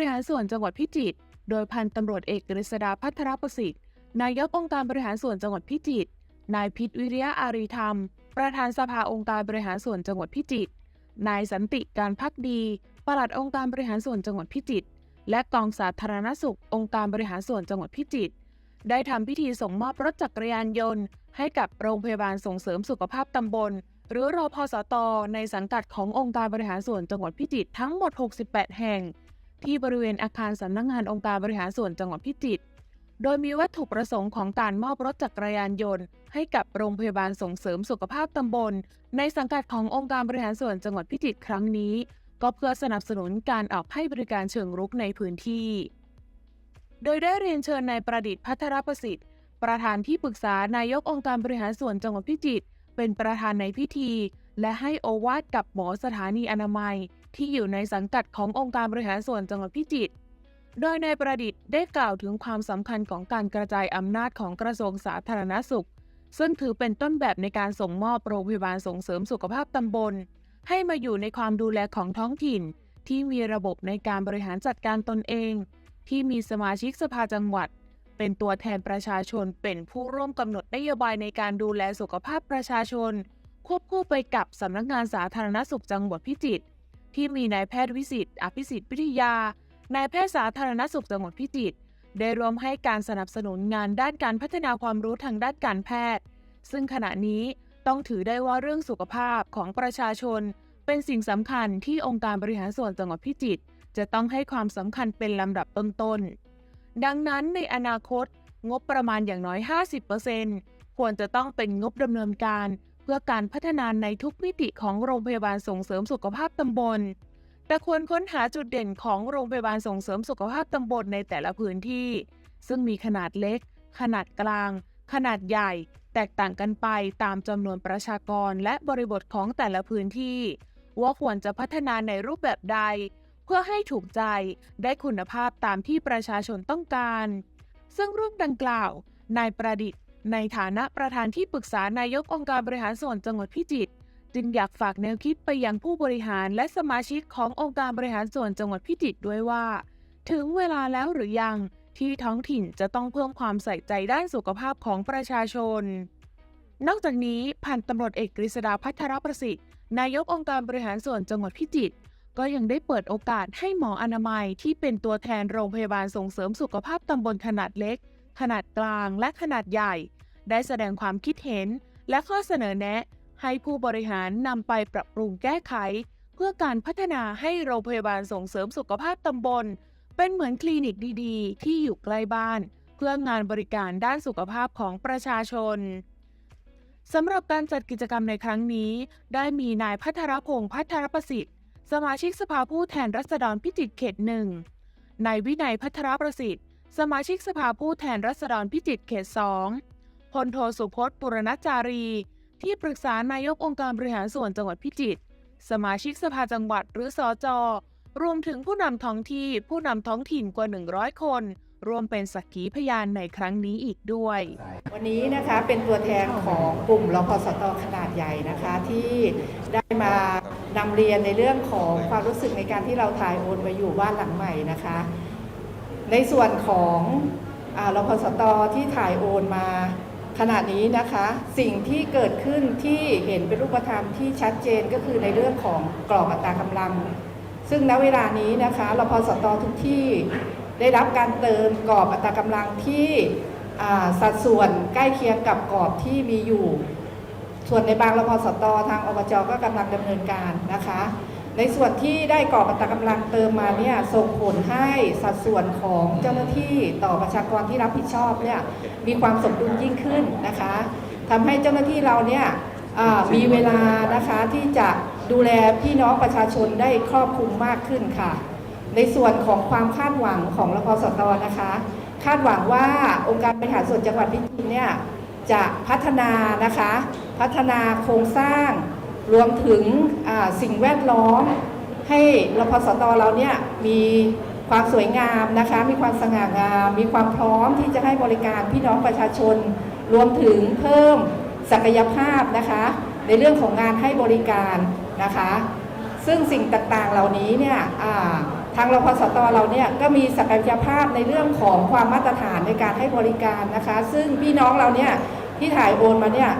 บริหารส่วนจังหวัดพิจิตร โดยพันตำรวจเอกกฤษดาพัทรประสิทธิ์ นายกองค์การบริหารส่วนจังหวัดพิจิตร นายพิษวิริยะอารีธรรม ประธานสภาองค์การบริหารส่วนจังหวัดพิจิตร นายสันติการพักดี ปลัดองค์การบริหารส่วนจังหวัดพิจิตร และกองสาธารณสุข องค์การบริหารส่วนจังหวัดพิจิตร ได้ทำพิธีส่งมอบรถจักรยานยนต์ ให้กับโรงพยาบาลส่งเสริมสุขภาพตำบลหรือรอพสตในสังกัดขององค์การบริหารส่วนจังหวัดพิจิตรทั้งหมด 68 แห่ง ที่บริเวณอาคารสำนักงานองค์การบริหารส่วนจังหวัดพิจิตร โดยมีวัตถุประสงค์ของการมอบรถจักรยานยนต์ ให้กับโรงพยาบาลส่งเสริมสุขภาพตำบล ในสังกัดขององค์การบริหารส่วนจังหวัดพิจิตรครั้งนี้ ก็เพื่อสนับสนุนการออกให้บริการเชิงรุกในพื้นที่ โดยได้เรียนเชิญนายประดิษฐ์พัทรประสิทธิ์ ประธานที่ปรึกษานายกองค์การบริหารส่วนจังหวัดพิจิตรเป็นประธานในพิธี และให้โอวาทกับหมอสถานีอนามัย ที่อยู่ในสังกัดขององค์การบริหารส่วนจังหวัดพิจิตร โดยนายประดิษฐ์ได้กล่าวถึงความสำคัญของการกระจายอำนาจของกระทรวงสาธารณสุข ซึ่งถือเป็นต้นแบบในการส่งมอบโรงพยาบาลส่งเสริมสุขภาพตำบล ให้มาอยู่ในความดูแลของท้องถิ่น ที่มีระบบในการบริหารจัดการตนเอง ที่มีสมาชิกสภาจังหวัด เป็นตัวแทนประชาชนเป็นผู้ร่วมกำหนดนโยบายในการดูแลสุขภาพประชาชน ควบคู่ไปกับสำนักงานสาธารณสุขจังหวัดพิจิตร ที่มีนายแพทย์วิสิทธิ์อภิสิทธิ์วิทยา นายแพทย์สาธารณสุขจังหวัดพิจิตร ได้รวมให้การสนับสนุนงานด้านการพัฒนาความรู้ทางด้านการแพทย์ ซึ่งขณะนี้ต้องถือได้ว่าเรื่องสุขภาพของประชาชน เป็นสิ่งสำคัญที่องค์การบริหารส่วนจังหวัดพิจิตรจะต้องให้ความสำคัญเป็นลำดับต้นๆ ดังนั้นในอนาคตงบประมาณอย่างน้อย 50%ควรจะต้องเป็นงบดำเนินการ พื่อการพัฒนาในทุกมิติของโรงพยาบาลส่งเสริมสุขภาพตำบล แต่ควรค้นหาจุดเด่นของโรงพยาบาลส่งเสริมสุขภาพตำบลในแต่ละพื้นที่ ซึ่งมีขนาดเล็ก ขนาดกลาง ขนาดใหญ่ แตกต่างกันไปตามจำนวนประชากรและบริบทของแต่ละพื้นที่ ว่าควรจะพัฒนาในรูปแบบใด เพื่อให้ถูกใจได้คุณภาพตามที่ประชาชนต้องการ ซึ่งเรื่องดังกล่าว นายประดิษฐ์ ในฐานะประธานที่ปรึกษานายกองค์การบริหารส่วนจังหวัดพิจิตรจึงอยากฝากแนวคิดไปยังผู้บริหารและสมาชิกขององค์การบริหารส่วนจังหวัดพิจิตรด้วยว่า ถึงเวลาแล้วหรือยังที่ท้องถิ่นจะต้องเพิ่มความใส่ใจด้านสุขภาพของประชาชน นอกจากนี้พันตำรวจเอกกฤษดาพัทรประสิทธิ์ นายกองค์การบริหารส่วนจังหวัดพิจิตรก็ยังได้เปิดโอกาสให้หมออนามัยที่เป็นตัวแทนโรงพยาบาลส่งเสริมสุขภาพตำบลขนาดเล็ก ขนาดกลางและขนาดใหญ่ ได้แสดงความคิดเห็น และข้อเสนอแนะ ให้ผู้บริหารนำไปปรับปรุงแก้ไข เพื่อการพัฒนาให้โรงพยาบาลส่งเสริมสุขภาพตำบล เป็นเหมือนคลินิกดีๆ ที่อยู่ใกล้บ้าน เพื่องานบริการด้านสุขภาพของประชาชนสำหรับการจัดกิจกรรมในครั้งนี้ ได้มีนายพัทรพงษ์พัทรประสิทธิ์ สมาชิกสภาผู้แทนรัษฎรพิจิตรเขตหนึ่งนายวินัยพัทรประสิทธิ์ สมาชิกสภาผู้แทนรัษฎรพิจิตรเขตสองพลโทสุพจน์ปุรณจารี ที่ปรึกษานายกองค์การบริหารส่วนจังหวัดพิจิตร สมาชิกสภาจังหวัดหรือสอจอรวมถึงผู้นำท้องที่ผู้นำท้องถิ่นกว่า 100 คน รวมเป็นสักขีพยานในครั้งนี้อีกด้วย วันนี้นะคะเป็นตัวแทนของกลุ่มรพสตขนาดใหญ่นะคะที่ได้มานำเรียนในเรื่องของความรู้สึกในการที่เราถ่ายโอนไปอยู่บ้านหลังใหม่นะคะ ในส่วนของอารพสตที่ถ่ายโอนมาขณะนี้นะคะ สิ่งที่เกิดขึ้นที่เห็นเป็นรูปธรรมที่ชัดเจนก็คือในเรื่องของกรอบอัตรากำลัง ซึ่งณเวลานี้นะคะรพสตทุกที่ได้รับการเติมกรอบอัตรากำลังที่สัดส่วนใกล้เคียงกับกรอบที่มีอยู่ ส่วนในบางรพสตทางอบจก็กำลังดำเนินการนะคะ ในส่วนที่ได้กรอบัตรกำลังเติมมาเนี่ยส่งผลให้สัดส่วนของเจ้าหน้าที่ต่อประชากรที่รับผิดชอบเนี่ยมีความสมดุลยิ่งขึ้นนะคะทำให้เจ้าหน้าที่เราเนี่ยมีเวลานะคะที่จะดูแลพี่น้องประชาชนได้ครอบคลุมมากขึ้นค่ะ ในส่วนของความคาดหวังของรพสตนะคะ คาดหวังว่าองค์การบริหารส่วนจังหวัดพิจิตรเนี่ยจะพัฒนานะคะ พัฒนาโครงสร้าง รวมถึงสิ่งแวดล้อม ให้รพสตเราเนี่ยมีความสวยงามนะคะ มีความสง่างาม มีความพร้อมที่จะให้บริการพี่น้องประชาชน รวมถึงเพิ่มศักยภาพนะคะ ในเรื่องของงานให้บริการนะคะ ซึ่งสิ่งต่างๆเหล่านี้เนี่ยทางรพสตเราเนี่ยก็มีศักยภาพในเรื่องของความมาตรฐานในการให้บริการนะคะ ซึ่งพี่น้องเราเนี่ยที่ถ่ายโอนมาเนี่ย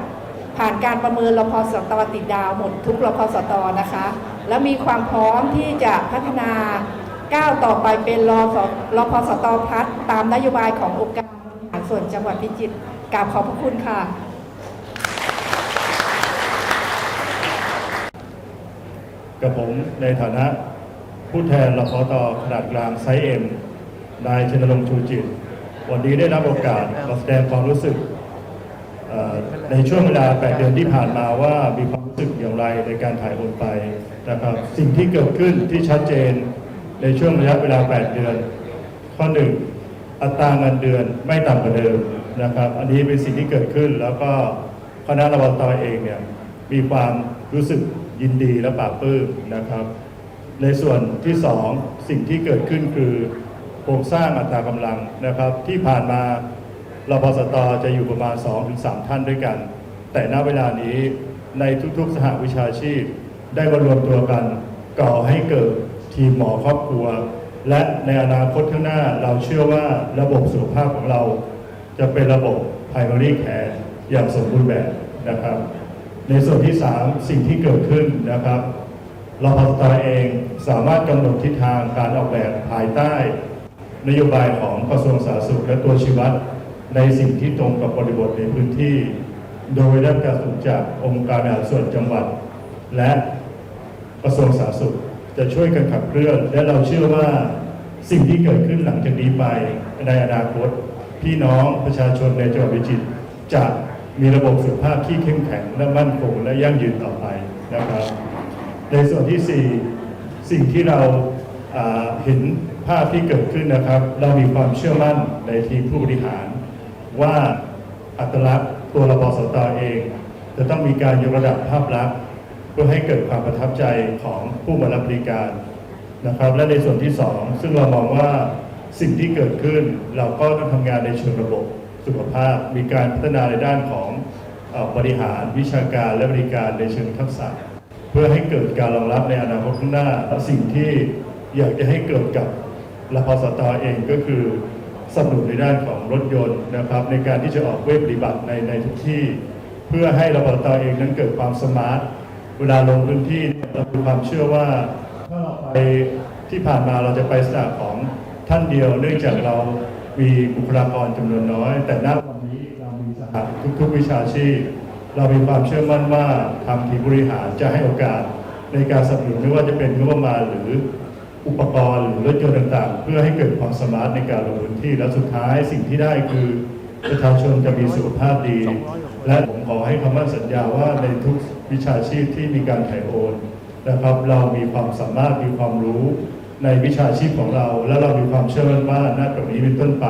ผ่านการประเมินรพสตติดดาวหมดทุกรพสตนะคะ และมีความพร้อมที่จะพัฒนาก้าวต่อไปเป็นรสรพสตพัฒน์ตามนโยบายขององค์การบริหารส่วนจังหวัดพิจิตรกราบขอบพระคุณค่ะ กับผมในฐานะผู้แทนรพตขนาดกลางไซเอ็มนายชนรงค์ชูจิต วันนี้ได้รับโอกาสมาแสดงความรู้สึก ในช่วงเวลา 8 เดือนที่ผ่านมาว่ามีความรู้สึกอย่างไรในการถ่ายโอนไปนะครับ สิ่งที่เกิดขึ้นที่ชัดเจนในช่วงระยะเวลา 8 เดือน ข้อหนึ่งอัตราเงินเดือนไม่ต่ำกว่าเดิมนะครับ อันนี้เป็นสิ่งที่เกิดขึ้น แล้วก็คณะรบตเองเนี่ยมีความรู้สึกยินดีและปลาบปลื้มนะครับ ในส่วนที่สองสิ่งที่เกิดขึ้นคือโครงสร้างอัตรากำลังนะครับที่ผ่านมา รพสตจะอยู่ประมาณ 2-3 ท่านด้วยกัน แต่ณเวลานี้ในทุกๆ สหวิชาชีพ ได้มารวมตัวกัน ก่อให้เกิดทีมหมอครอบครัว และในอนาคตข้างหน้าเราเชื่อว่าระบบสุขภาพของเรา จะเป็นระบบ primary care อย่างสมบูรณ์แบบนะครับ ในส่วนที่ 3 สิ่งที่เกิดขึ้นนะครับรพสตเองสามารถกำหนดทิศทางการออกแบบภายใต้ นโยบายของกระทรวงสาธารณสุขและตัวชีวัด ในสิ่งที่ตรงกับบริบทในพื้นที่ โดยได้การะสุนจากองค์การบริหารส่วนจังหวัด และกระทรวงสาธารณสุขจะช่วยกันขับเคลื่อน และเราเชื่อว่าสิ่งที่เกิดขึ้นหลังจากนี้ไปในอนาคต พี่น้องประชาชนในจังหวัดพิจิตรจะมีระบบสุขภาพที่เข้มแข็งและมั่นคงและยั่งยืนต่อไปนะครับ ในส่วนที่ 4 สิ่งที่เราอ่าเห็นภาพที่เกิดขึ้นนะครับ เรามีความเชื่อมั่นในทีมผู้บริหาร ว่าอัตลักษณ์ตัวระบสตเอง จะต้องมีการยกระดับภาพลักษณ์ เพื่อให้เกิดความประทับใจของผู้มารับบริการนะครับ และในส่วนที่ 2 ซึ่งเรามองว่าสิ่งที่เกิดขึ้น เราก็ต้องทำงานในเชิงระบบสุขภาพ มีการพัฒนาในด้านของบริหารวิชาการและบริการในเชิงทักษะ เพื่อให้เกิดการรองรับในอนาคตข้างหน้าและสิ่งที่อยากจะให้เกิดกับรพสตเองก็คือ สนับสนุนในด้านของรถยนต์นะครับ ในการที่จะออกเวทปฏิบัติในในทุกที่ เพื่อให้รพสตเองนั้นเกิดความสมาร์ทเวลาลงพื้นที่เรามีความเชื่อว่าถ้าเราไปที่ผ่านมาเราจะไปสถานของท่านเดียว เนื่องจากเรามีบุคลากรจำนวนน้อย แต่ณวันนี้เรามีสหทุกๆวิชาชีพ เรามีความเชื่อมั่นว่าทางทีมบริหารจะให้โอกาสในการสนับสนุนไม่ว่าจะเป็นงบประมาณหรือ อุปกรณ์หรือรถยนต์ต่างๆ เพื่อให้เกิดความสมาร์ทในการลงพื้นที่และสุดท้ายสิ่งที่ได้คือประชาชนจะมีสุขภาพดี และผมขอให้คำมั่นสัญญาว่าในทุกวิชาชีพที่มีการถ่ายโอนนะครับ เรามีความสามารถมีความรู้ในวิชาชีพของเรา และเรามีความเชื่อมั่นว่าณตรงนี้เป็นต้นไป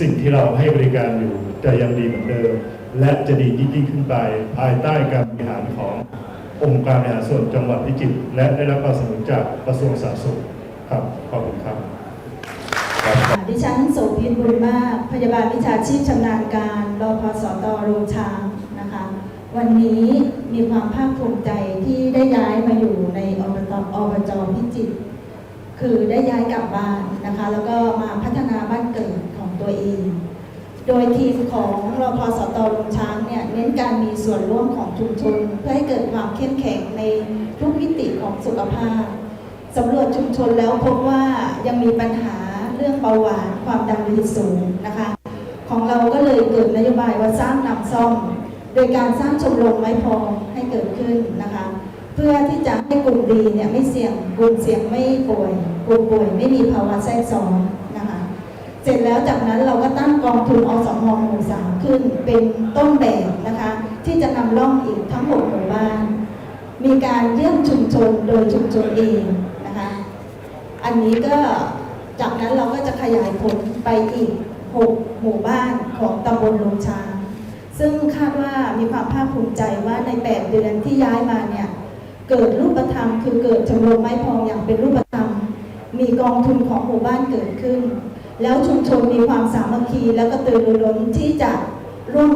สิ่งที่เราให้บริการอยู่จะยังดีเหมือนเดิม และจะดียิ่งขึ้นไปภายใต้การบริหารของ องค์การบริหารส่วนจังหวัดพิจิตรและได้รับการสนับสนุนจากกระทรวงสาธารณสุขครับขอบคุณครับดิฉันโสภิตบุญมากพยาบาลวิชาชีพชำนาญการรอพสตโรงช้างนะคะ วันนี้มีความภาคภูมิใจที่ได้ย้ายมาอยู่ในอบตอบจพิจิตรคือได้ย้ายกลับบ้านนะคะ แล้วก็มาพัฒนาบ้านเกิดของตัวเอง โดยทีมของรพสตโรงช้างเนี่ยเน้นการมีส่วนร่วมของชุมชนเพื่อให้เกิดความเข้มแข็งในทุกมิติของสุขภาพสำรวจชุมชนแล้วพบว่ายังมีปัญหาเรื่องเบาหวานความดันโลหิตสูงนะคะ ของเราก็เลยเกิดนโยบายว่าสร้างนำซ่อม โดยการสร้างชมรมไม้พอให้เกิดขึ้นนะคะ เพื่อที่จะให้กลุ่มดีเนี่ยไม่เสี่ยงกลุ่มเสี่ยงไม่ป่วยกลุ่มป่วยไม่มีภาวะแทรกซ้อน เสร็จแล้วจากนั้นเราก็ตั้งกองทุนอสมหมู่สามขึ้น เป็นต้นแบบนะคะ ที่จะนำร่องอีกทั้งหมดหมู่บ้าน มีการเยี่ยมชุมชนโดยชุมชนเองนะคะ อันนี้ก็จากนั้นเราก็จะขยายผลไปอีก 6 หมู่บ้านของตำบลลงช้างซึ่งคาดว่ามีความภาคภูมิใจว่าใน 8 เดือนที่ย้ายมาเนี่ยเกิดรูปธรรม คือเกิดชมรมไม้พองอย่างเป็นรูปธรรม มีกองทุนของหมู่บ้านเกิดขึ้น แล้วชุมชนมีความสามัคคีแล้วก็ตื่นรู้ล้นที่จะร่วม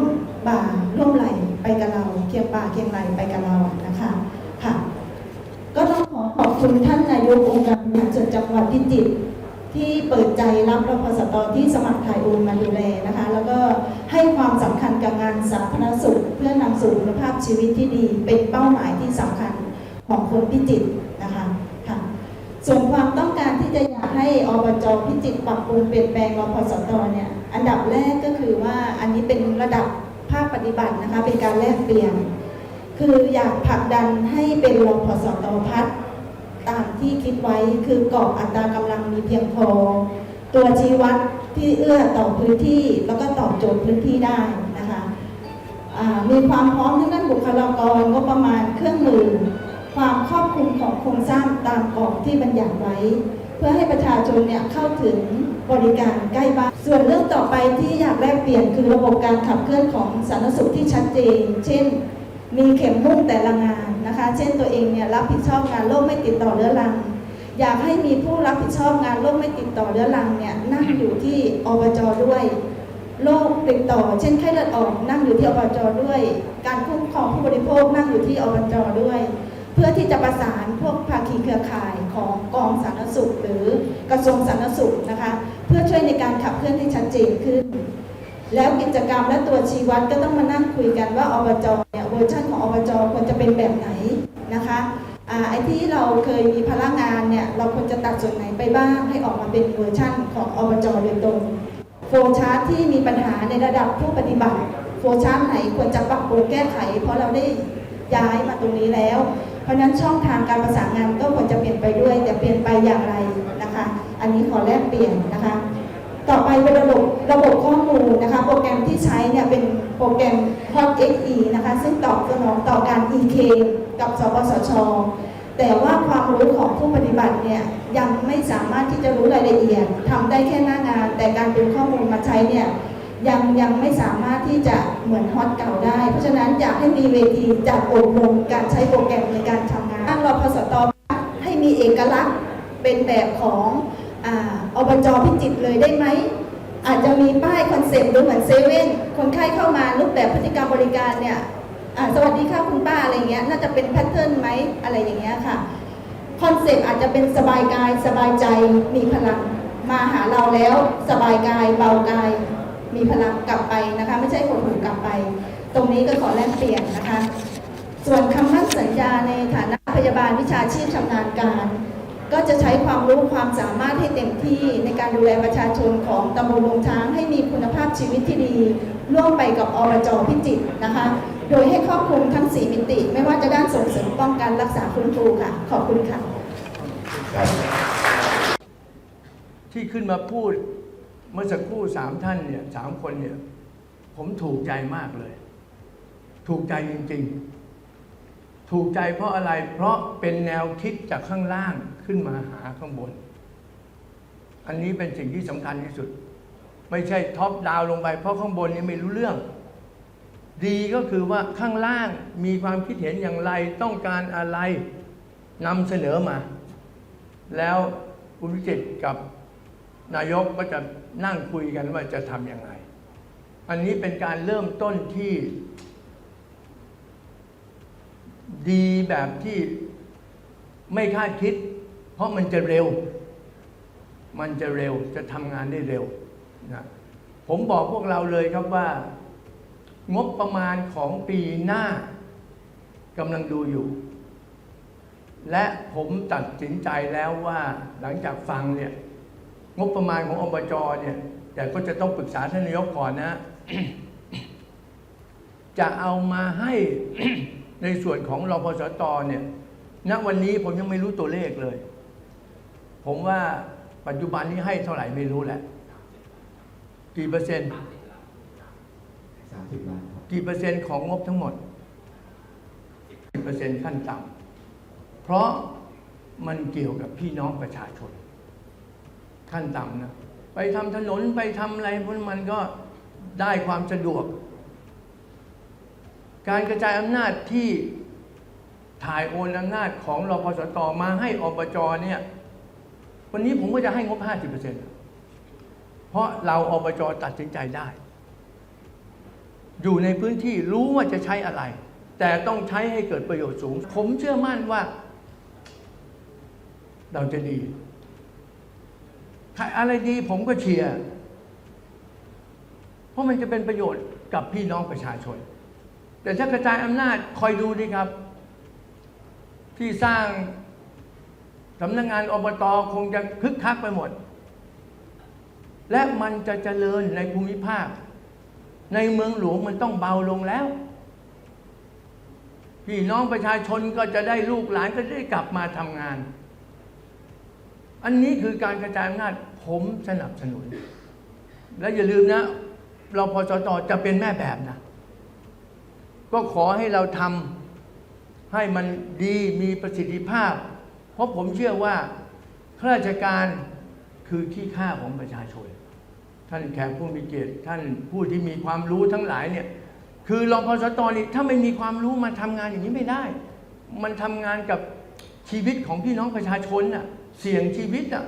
บ่าร่วมไหลไปกับเราเคียงบ่าเคียงไหลไปกับเรานะคะค่ะ ก็ต้องขอขอบคุณท่านนายกองค์การบริหารส่วนจังหวัดพิจิตรที่เปิดใจรับรพสตที่สมัครถ่ายโอนมาดูแลนะคะ แล้วก็ให้ความสำคัญกับงานสาธารณสุข เพื่อนำสู่คุณภาพชีวิตที่ดี เป็นเป้าหมายที่สำคัญของคนพิจิตรนะคะค่ะส่วนความต้องการที่จะ อยาพิจิตรปรับปรุงเปลี่ยนแปลงรพสตเนี่ยอันดับแรกก็คือว่าอันนี้เป็นระดับภาคปฏิบัตินะคะเป็นการแลกเปลี่ยน คืออยากผลักดันให้เป็นรพสตพัฒน์ตามที่คิดไว้คือกรอบอัตรากำลังมีเพียงพอ ตัวชี้วัดที่เอื้อต่อพื้นที่แล้วก็ตอบโจทย์พื้นที่ได้นะคะมีความพร้อมทางด้านบุคลากรงบประมาณเครื่องมือ ความครอบคลุมของโครงสร้างตามกรอบที่บัญญัติไว้ เพื่อให้ประชาชนเนี่ยเข้าถึงบริการใกล้บ้าน ส่วนเรื่องต่อไปที่อยากแลกเปลี่ยนคือระบบการขับเคลื่อนของสาธารณสุขที่ชัดเจน เช่น มีเข็มมุ่งแต่ละงานนะคะ เช่นตัวเองเนี่ยรับผิดชอบงานโรคไม่ติดต่อเรื้อรัง อยากให้มีผู้รับผิดชอบงานโรคไม่ติดต่อเรื้อรังเนี่ยนั่งอยู่ที่อบจด้วยโรคติดต่อ เช่นไข้เลือดออกนั่งอยู่ที่อบจด้วย การคุ้มครองผู้บริโภคนั่งอยู่ที่อบจด้วย พื่อที่จะประสานพวกภาคีเครือข่ายของกองสาธารณสุข หรือกระทรวงสาธารณสุขนะคะ เพื่อช่วยในการขับเคลื่อนให้ชัดเจนขึ้น แล้วกิจกรรมและตัวชี้วัดก็ต้องมานั่งคุยกันว่าอบจเนี่ยเวอร์ชันของอบจควรจะเป็นแบบไหนนะคะไอ้ที่เราเคยมีพลังงานเนี่ยเราควรจะตัดส่วนไหนไปบ้าง ให้ออกมาเป็นเวอร์ชันของอบจโดยตรงโฟล์ชาร์ตที่มีปัญหาในระดับผู้ปฏิบัติ โฟล์ชาร์ตไหนควรจะปรับปรุงแก้ไข เพราะเราได้ย้ายมาตรงนี้แล้ว ราะฉะนั้นช่องทางการประสานงานก็ควรจะเปลี่ยนไปด้วยแต่เปลี่ยนไปอย่างไรนะคะ อันนี้ขอแลกเปลี่ยนนะคะ ต่อไปเป็นระบบระบบข้อมูลนะคะ โปรแกรมที่ใช้เนี่ยเป็นโปรแกรม Hot XE นะคะ ซึ่งตอบสนองต่อการ EK กับสปสชแต่ว่าความรู้ของผู้ปฏิบัติเนี่ยยังไม่สามารถที่จะรู้รายละเอียดทำได้แค่หน้างาน แต่การดึงข้อมูลมาใช้เนี่ย ยังยังไม่สามารถที่จะเหมือนฮอตเก่าได้ เพราะฉะนั้นอยากให้มีเวทีจัดอบรมการใช้โปรแกรมในการทำงานตั้งรพสตให้มีเอกลักษณ์เป็นแบบของอบจพิจิตรเลยได้ไหม อาจจะมีป้ายคอนเซ็ปต์หรือเหมือนเซเว่นคนไข้เข้ามารูปแบบพฤติกรรมบริการเนี่ยสวัสดีค่ะคุณป้าอะไรเงี้ยน่าจะเป็นแพทเทิร์นไหมอะไรอย่างเงี้ยค่ะคอนเซ็ปต์อาจจะเป็นสบายกายสบายใจมีพลัง มาหาเราแล้วสบายกายเบากาย มีพลังกลับไปนะคะ ไม่ใช่หดหูกลับไป ตรงนี้ก็ขอแลกเปลี่ยนนะคะ ส่วนคำมั่นสัญญาในฐานะพยาบาลวิชาชีพชำนาญการ ก็จะใช้ความรู้ความสามารถให้เต็มที่ในการดูแลประชาชนของตำบลลงช้างให้มีคุณภาพชีวิตที่ดี ร่วมไปกับอบจพิจิตรนะคะ โดยให้ครอบคลุมทั้ง 4 มิติ ไม่ว่าจะด้านส่งเสริมป้องกันรักษาฟื้นฟูค่ะ ขอบคุณค่ะที่ขึ้นมาพูด เมื่อสักครู่สามท่านเนี่ยสามคนเนี่ยผมถูกใจมากเลย ถูกใจจริง ๆ ถูกใจเพราะอะไรเพราะเป็นแนวคิดจากข้างล่างขึ้นมาหาข้างบน อันนี้เป็นสิ่งที่สำคัญที่สุด ไม่ใช่ท็อปดาวน์ลงไปเพราะข้างบนนี่ไม่รู้เรื่อง ดีก็คือว่าข้างล่างมีความคิดเห็นอย่างไรต้องการอะไรนำเสนอมา แล้วคุณวิจิตกับ นายกก็จะนั่งคุยกันว่าจะทำยังไง อันนี้เป็นการเริ่มต้นที่ ดีแบบที่ไม่คาดคิด เพราะมันจะเร็ว มันจะเร็วจะทำงานได้เร็วนะผมบอกพวกเราเลยครับว่า งบประมาณของปีหน้ากำลังดูอยู่ และผมตัดสินใจแล้วว่าหลังจากฟังเนี่ย งบประมาณของอบจเนี่ยแต่ก็จะต้องปรึกษาท่านนายกก่อนนะ จะเอามาให้ในส่วนของรพสตเนี่ยณวันนี้ผมยังไม่รู้ตัวเลขเลย ผมว่าปัจจุบันนี้ให้เท่าไหร่ไม่รู้แหละ กี่เปอร์เซ็นต์สามสิบล้านครับกี่เปอร์เซ็นต์ของงบทั้งหมดกี่เปอร์เซ็นต์ขั้นต่ำเพราะมันเกี่ยวกับพี่น้องประชาชน ขั้นต่ำนะไปทำถนนไปทำอะไรพวกมันก็ได้ความสะดวก การกระจายอำนาจที่ถ่ายโอนอำนาจของรพสตมาให้อบจเนี่ยวันนี้ผมก็จะให้งบ 50%เพราะเราอบจตัดสินใจได้ อยู่ในพื้นที่รู้ว่าจะใช้อะไร แต่ต้องใช้ให้เกิดประโยชน์สูง ผมเชื่อมั่นว่า เราจะดี อะไรดีผมก็เชียร์เพราะมันจะเป็นประโยชน์กับพี่น้องประชาชน แต่ถ้ากระจายอำนาจคอยดูดีครับ ที่สร้างสำนักงานอบตคงจะคึกคักไปหมด และมันจะเจริญในภูมิภาค ในเมืองหลวงมันต้องเบาลงแล้ว พี่น้องประชาชนก็จะได้ลูกหลานก็จะได้กลับมาทำงาน อันนี้คือการกระจายอำนาจผมสนับสนุน และอย่าลืมนะเราพอจตจะเป็นแม่แบบนะ ก็ขอให้เราทำให้มันดีมีประสิทธิภาพ เพราะผมเชื่อว่าข้าราชการคือที่ค่าของประชาชน ท่านแขกผู้มีเกียรติท่านผู้ที่มีความรู้ทั้งหลายเนี่ย คือรพสตนี่ถ้าไม่มีความรู้มาทำงานอย่างนี้ไม่ได้ มันทำงานกับชีวิตของพี่น้องประชาชนน่ะ เสี่ยงชีวิตอะ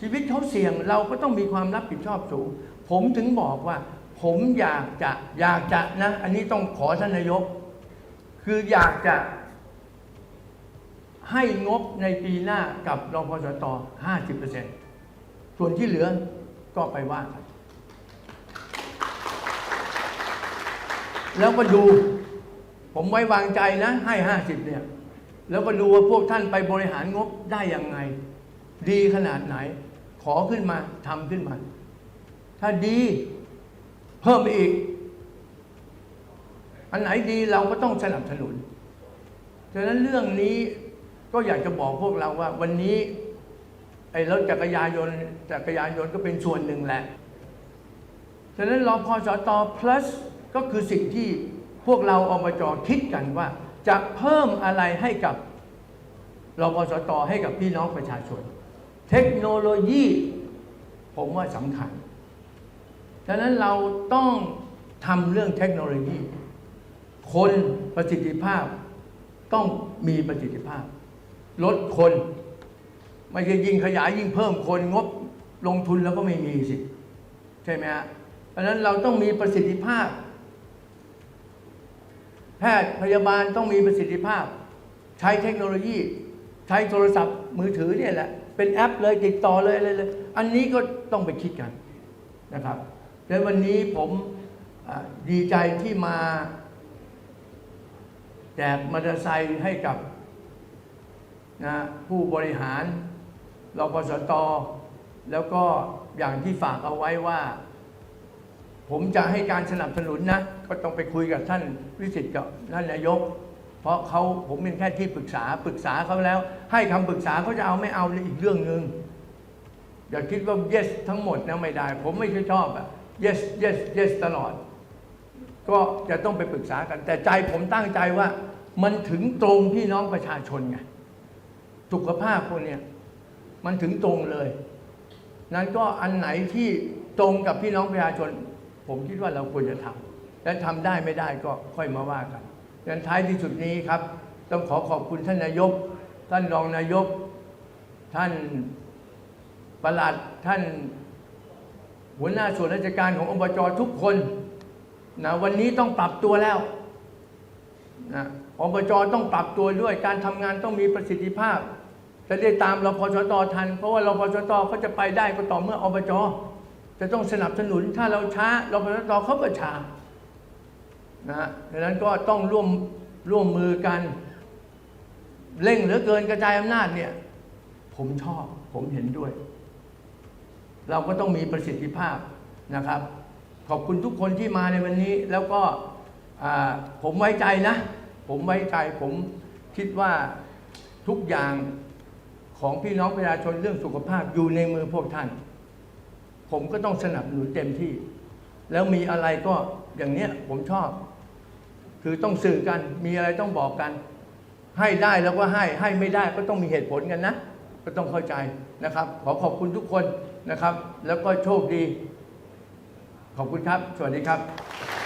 ชีวิตเขาเสี่ยงเราก็ต้องมีความรับผิดชอบสูง ผมถึงบอกว่า ผมอยากจะอยากจะนะ อันนี้ต้องขอท่านนายก คืออยากจะ ให้งบในปีหน้ากับรพสต50%ส่วนที่เหลือก็ไปว่ากันแล้วก็ดู ผมไว้วางใจนะ ให้ห้าสิบเนี่ย แล้วก็ดูว่าพวกท่านไปบริหารงบได้ยังไง ดีขนาดไหน ขอขึ้นมาทำขึ้นมา ถ้าดีเพิ่มอีก อันไหนดีเราก็ต้องสนับสนุนฉะนั้นเรื่องนี้ก็อยากจะบอกพวกเราว่า วันนี้ ไอ้รถจักรยานยนต์จักรยานยนต์ก็เป็นส่วนหนึ่งแหละ ฉะนั้นรอพอสต plus ก็คือสิ่งที่พวกเราอบจคิดกันว่า จะเพิ่มอะไรให้กับรพสตให้กับพี่น้องประชาชน เทคโนโลยี ผมว่าสำคัญฉะนั้นเราต้องทำเรื่องเทคโนโลยี คนประสิทธิภาพต้องมีประสิทธิภาพ ลดคน ไม่ใช่ยิ่งขยายยิ่งเพิ่มคนงบลงทุนแล้วก็ไม่มีสิ ใช่ไหมฮะเพราะนั้นเราต้องมีประสิทธิภาพ แพทย์พยาบาลต้องมีประสิทธิภาพ ใช้เทคโนโลยี ใช้โทรศัพท์มือถือเนี่ยแหละ เป็นแอปเลยติดต่อเลยเลยเลย อันนี้ก็ต้องไปคิดกันนะครับและวันนี้ผมดีใจที่มาแจกมอเตอร์ไซค์ให้กับนะผู้บริหารรพสตแล้วก็อย่างที่ฝากเอาไว้ว่า ผมจะให้การสนับสนุนนะ ก็ต้องไปคุยกับท่านวิสิทธิ์กับท่านนายก เพราะเขาผมเป็นแค่ที่ปรึกษาปรึกษาเขาแล้ว ให้คำปรึกษาเขาจะเอาไม่เอาเลยอีกเรื่องหนึ่งอย่าคิดว่า yes ทั้งหมดนะไม่ได้ ผมไม่ชอบอะ yes yes yes ตลอด ก็จะต้องไปปรึกษากัน แต่ใจผมตั้งใจว่ามันถึงตรงพี่น้องประชาชนไงสุขภาพพวกเนี้ยมันถึงตรงเลย นั้นก็อันไหนที่ตรงกับพี่น้องประชาชน ผมคิดว่าเราควรจะทำและทำได้ไม่ได้ก็ค่อยมาว่ากันดังนั้นท้ายที่สุดนี้ครับ ต้องขอขอบคุณท่านนายก ท่านรองนายก ท่านประหลัดท่านหัวหน้าส่วนราชการของอบจทุกคนนะวันนี้ต้องปรับตัวแล้วนะอบจต้องปรับตัวด้วยการทำงานต้องมีประสิทธิภาพ จะได้ตามรพสตทัน เพราะว่ารพสตเขาจะไปได้ก็ต่อเมื่ออบจ จะต้องสนับสนุนถ้าเราช้ารพสตเขาก็ช้านะฮะดังนั้นก็ต้องร่วมร่วมมือกัน เร่งเหลือเกินกระจายอำนาจเนี่ย ผมชอบผมเห็นด้วย เราก็ต้องมีประสิทธิภาพนะครับ ขอบคุณทุกคนที่มาในวันนี้แล้วก็ผมไว้ใจนะ ผมไว้ใจผมคิดว่าทุกอย่างของพี่น้องประชาชนเรื่องสุขภาพอยู่ในมือพวกท่าน ผมก็ต้องสนับสนุนเต็มที่ แล้วมีอะไรก็อย่างเนี้ยผมชอบ คือต้องสื่อกันมีอะไรต้องบอกกัน ให้ได้แล้วก็ให้ให้ไม่ได้ก็ต้องมีเหตุผลกันนะ ก็ต้องเข้าใจนะครับ ขอขอบคุณทุกคนนะครับ แล้วก็โชคดี ขอบคุณครับ สวัสดีครับ